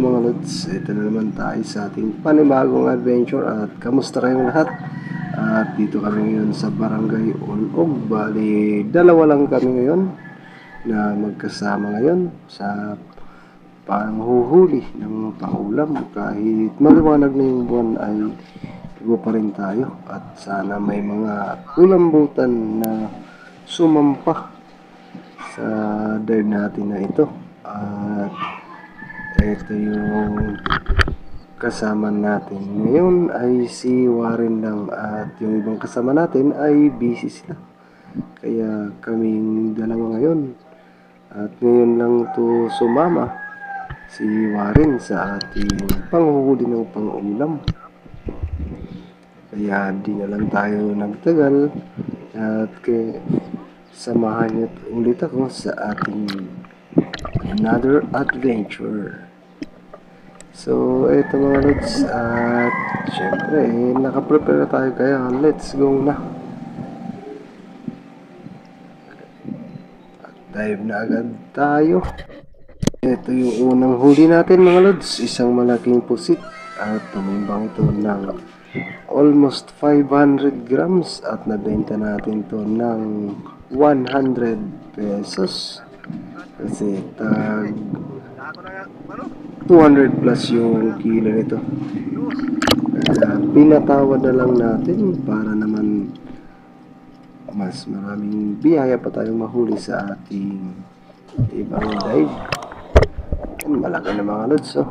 ito na naman tayo sa ating panibagong adventure at kamusta kayong lahat? At dito kami ngayon sa Barangay Ulog. Bali, dalawa lang kami ngayon na magkasama ngayon sa panghuhuli ng pangulam. Kahit maliwanag na yung buwan ay ibo pa rin tayo at sana may mga kulambutan na sumampa sa dive natin na ito. At ito yung kasama natin. Ngayon ay si Warren lang at yung ibang kasama natin ay busy sila. Kaya kaming dalawa ngayon. At ngayon lang to sumama si Warren sa ating panghuhuli ng pangulam. Kaya di na lang tayo nagtagal at kay samahan niyo ulit ako sa ating another adventure. So, eto mga lods, at syempre, eh, nakaprepare na tayo kaya let's go na. At dive na agad tayo. Ito yung unang huli natin mga lods, isang malaking pusit at tumimbang ito ng almost 500 grams at nabenta natin to ng 100 pesos. Kasi tag 200 plus yung kilo nito. Kaya pinatawad na lang natin para naman mas maraming biyaya pa tayong mahuli sa ating ibang dive. Malaki na mga lods, oh.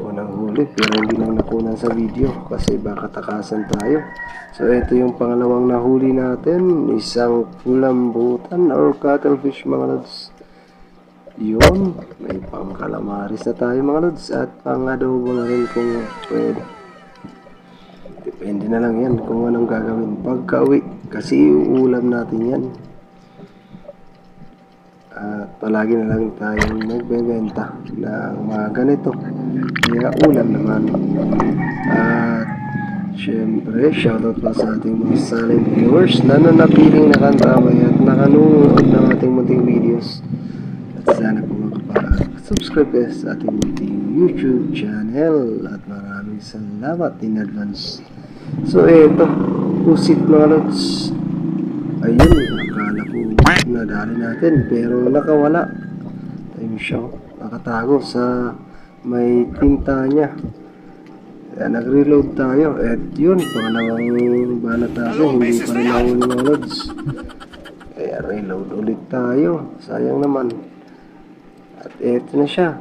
Unang huli, pero hindi lang nakunan sa video kasi baka takasan tayo. So, ito yung pangalawang nahuli natin. Isang kulambutan or cuttlefish mga lods. Yun, may pang calamaris na tayo mga lods at pang adobo na rin kung pwede. Depende na lang yan kung anong gagawin pagka-uwi kasi ulam natin yan. At palagi na lang tayong nagbebenta ng mga ganito. Kaya ulam naman. At syempre, shoutout pa sa ating mga silent viewers na nanatiling nakantaway at nakanunood ng ating munting videos. At sana po makapag-subscribe kayo sa ating munting YouTube channel. At maraming salamat in advance. So, eto. Pusit mga lods. Ayun, akala ko nadali natin pero nakawala. Ayun siya, nakatago sa may tinta niya. Kaya nag-reload tayo. At yun, pangalawang banat natin, hindi pa rin nahuli mga lods. Kaya reload ulit tayo. Sayang naman. At eto na siya.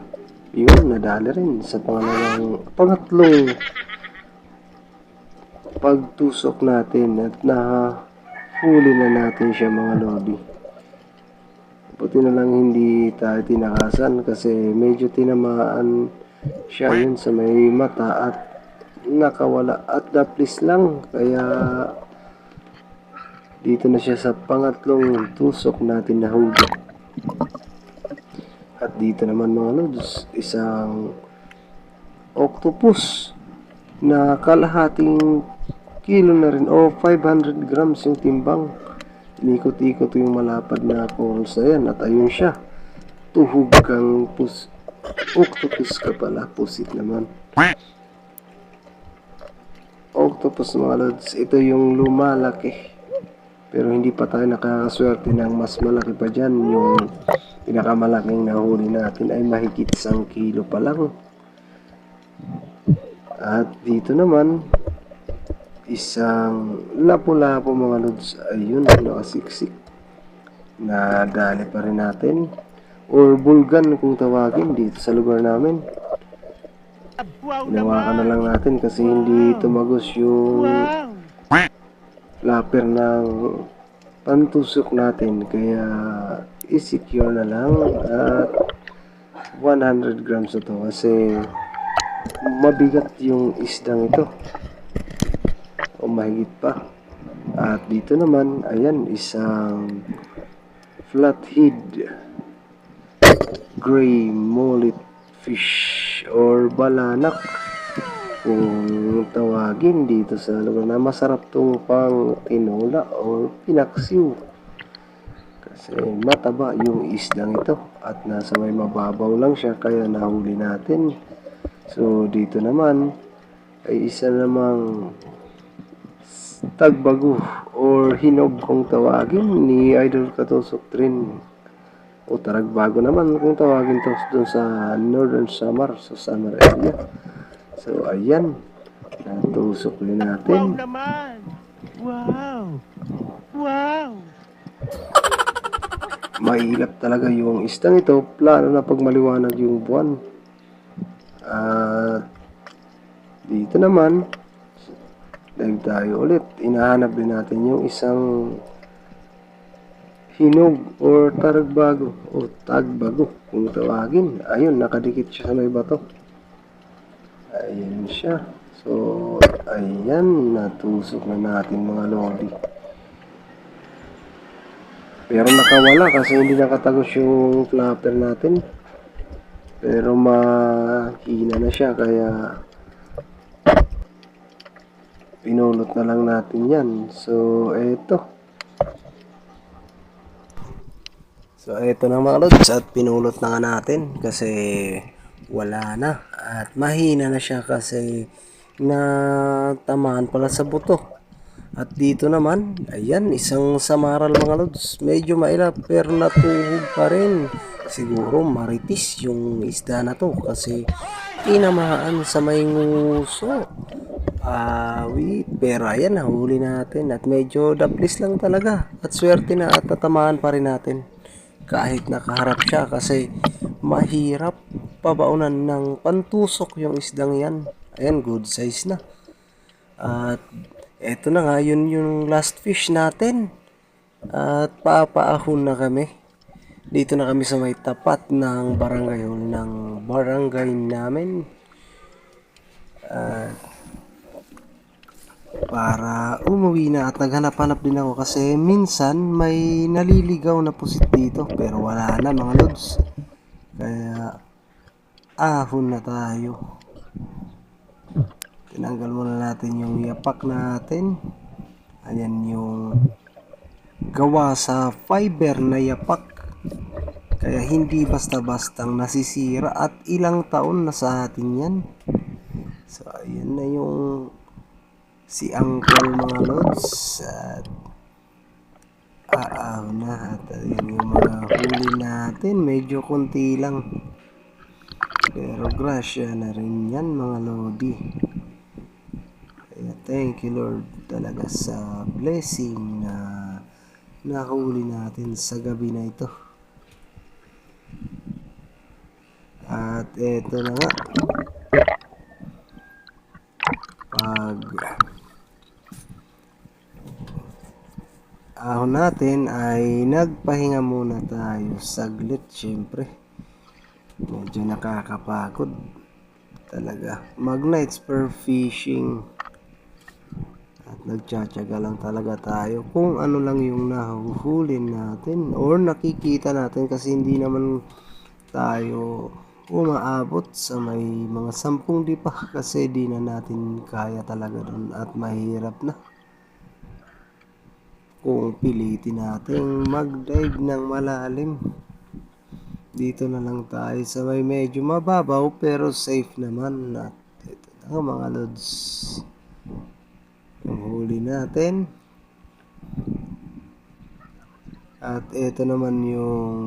Yun, nadali rin sa pangalawang, pangatlong pagtusok natin at nahuli na natin siya mga lodi. Buti na lang hindi tayo tinakasan kasi medyo tinamaan siya yun sa may mata at nakawala at daplis lang kaya dito na siya sa pangatlong tusok natin na huli. At dito naman mga lods, isang octopus na kalahating kilo na rin o 500 grams yung timbang. Inikot-ikot yung malapad na corals na yan at ayun siya. Tuhog kang pus octopus ka pala, pusit naman. Octopus mga lods, ito yung lumalaki. Pero hindi pa tayo nakakaswerte ng mas malaki pa dyan. Yung pinakamalaking nahuli natin ay mahigit isang kilo pa lang. At dito naman, isang lapo-lapo mga lods. Ayun, nakasiksik. Nadali pa rin natin. Or bulgan kung tawagin dito sa lugar namin. Hinawakan na lang natin kasi hindi tumagos yung lapper ng pantusok natin. Kaya i-secure na lang at 100 grams ito kasi mabigat yung isdang ito. O mahigit pa. At dito naman ayan isang flathead gray mullet fish or balanak kung tawagin dito sa lugar na masarap tong pang tinola or pinaksiw Kasi mataba yung isdang ito at nasa may mababaw lang siya kaya nahuli natin. So dito naman ay isa namang tagbago or hinog kung tawagin ni Idol Katusok Trin o taragbago naman kung tawagin to dun sa Northern Samar sa Samar area. So ayan, natusok din Wow natin. naman! Wow! Wow! Mahilap talaga yung istang ito, plano na pag maliwanag yung buwan. At dito naman, dive tayo ulit. Inahanap din natin yung isang hinog or taragbago o tagbago kung tawagin. Ayun, nakadikit siya sa may bato. Ayun siya. So, ayan, natusok na natin mga lodi. Pero nakawala kasi hindi nakatagos yung flapper natin. Pero mahina na siya kaya pinulot na lang natin yan. So, eto. So, eto na mga lods at pinulot na nga natin kasi wala na. At mahina na siya kasi natamaan pala sa buto. At dito naman, ayan, isang samaral mga lods. Medyo mailap pero natuhog pa rin. Siguro maritis yung isda na to kasi tinamaan sa may nguso. Awi, pero ayan, nahuli natin at medyo daplis lang talaga. At swerte na at tatamaan pa rin natin. Kahit nakaharap siya kasi mahirap pabaunan ng pantusok yung isdang yan. Ayan, good size na. At eto na nga, yun yung last fish natin. At papaahon na kami. Dito na kami sa may tapat ng barangay ng barangay namin. At para umuwi na at naghanap-hanap din ako kasi minsan may naliligaw na pusit dito pero wala na mga lods. Kaya ahon na tayo. Tinanggal muna natin yung yapak natin. Ayan yung gawa sa fiber na yapak. Kaya hindi basta-bastang nasisira at ilang taon na sa atin yan. So, ayan na yung si Uncle mga lods. At aaw na. At ayan yung mga huli natin. Medyo konti lang. Pero grasya na rin yan mga lodi. Kaya thank you Lord talaga sa blessing na nahuli natin sa gabi na ito. At eto na nga. Pag ahon natin ay nagpahinga muna tayo saglit syempre. Medyo nakakapagod talaga. Mag nights per fishing. At nagtsatsaga lang talaga tayo kung ano lang yung nahuhulin natin or nakikita natin kasi hindi naman tayo umaabot sa may mga sampung di pa kasi di na natin kaya talaga dun at mahirap na kung pilitin natin mag-dive ng malalim. Dito na lang tayo sa may medyo mababaw pero safe naman. At ito na mga lods. Yung huli natin. At ito naman yung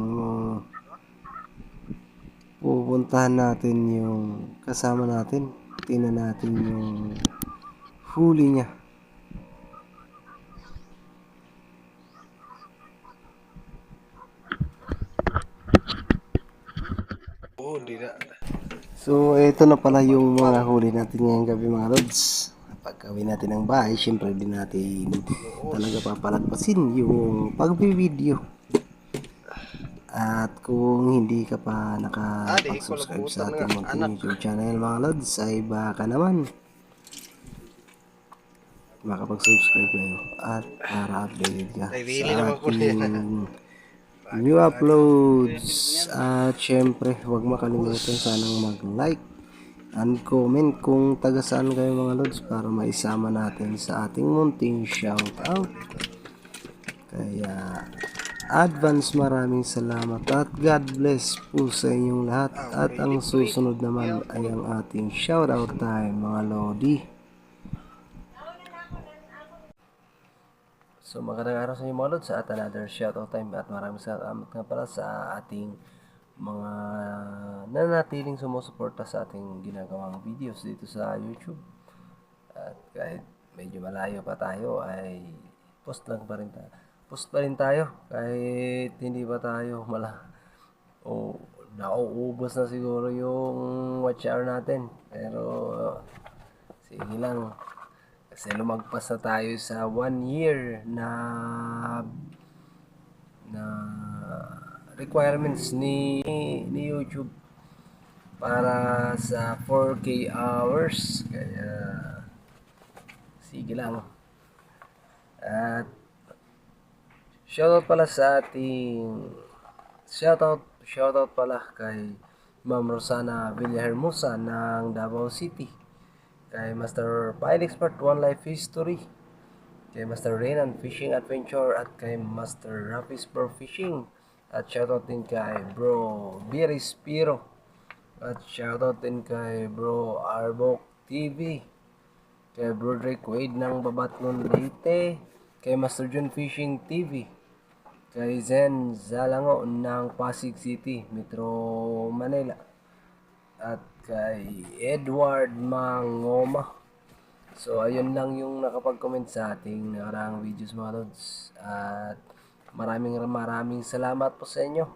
pupuntahan natin yung kasama natin. Tingnan natin yung huli niya Oh, hindi na. So, ito na pala yung mga huli natin ngayong gabi mga lods. Pagkawin natin ng bahay, syempre din natin talaga papalagpasin yung pagbi-video. At kung hindi ka pa nakapag-subscribe sa ating munting YouTube channel mga lods, ay baka naman makapag-subscribe kayo at para updated ka sa ating new uploads at syempre huwag makalimutan sanang mag-like and comment kung taga saan kayo mga lods para maisama natin sa ating munting shoutout kaya advance maraming salamat at God bless po sa inyong lahat. At ang susunod naman ay ang ating shoutout time mga Lodi. So magandang araw sa inyo mga Lods at another shoutout time at maraming salamat nga pala sa ating mga nanatiling sumusuporta sa ating ginagawang videos dito sa YouTube. At kahit medyo malayo pa tayo ay post lang pa rin tayo. Post pa rin tayo kahit hindi pa tayo mala o nauubos na siguro yung watch hour natin. Pero sige lang. Kasi lumagpas na tayo sa one year na na requirements ni ni YouTube para sa 4K hours. Kaya sige lang. At shoutout pala sa ating shoutout shoutout pala kay Ma'am Rosana Villahermosa ng Davao City. Kay Master Pilot Expert One Life History. Kay Master Renan Fishing Adventure at kay Master Rapis Pro Fishing. At shoutout din kay Bro Biris Piro. At shoutout din kay Bro Arbok TV. Kay Broderick Wade ng Babatnon Leyte. Kay Master John Fishing TV. Kay Zen Zalango ng Pasig City, Metro Manila. At kay Edward Mangoma. So, ayun lang yung nakapag-comment sa ating nakaraang videos mga lods. At maraming maraming salamat po sa inyo.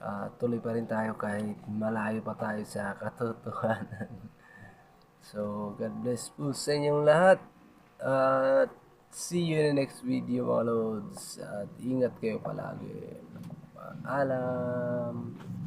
Ah, tuloy pa rin tayo kahit malayo pa tayo sa katotohanan. so, God bless po sa inyong lahat. At see you in the next video mga lods. At ingat kayo palagi. Paalam.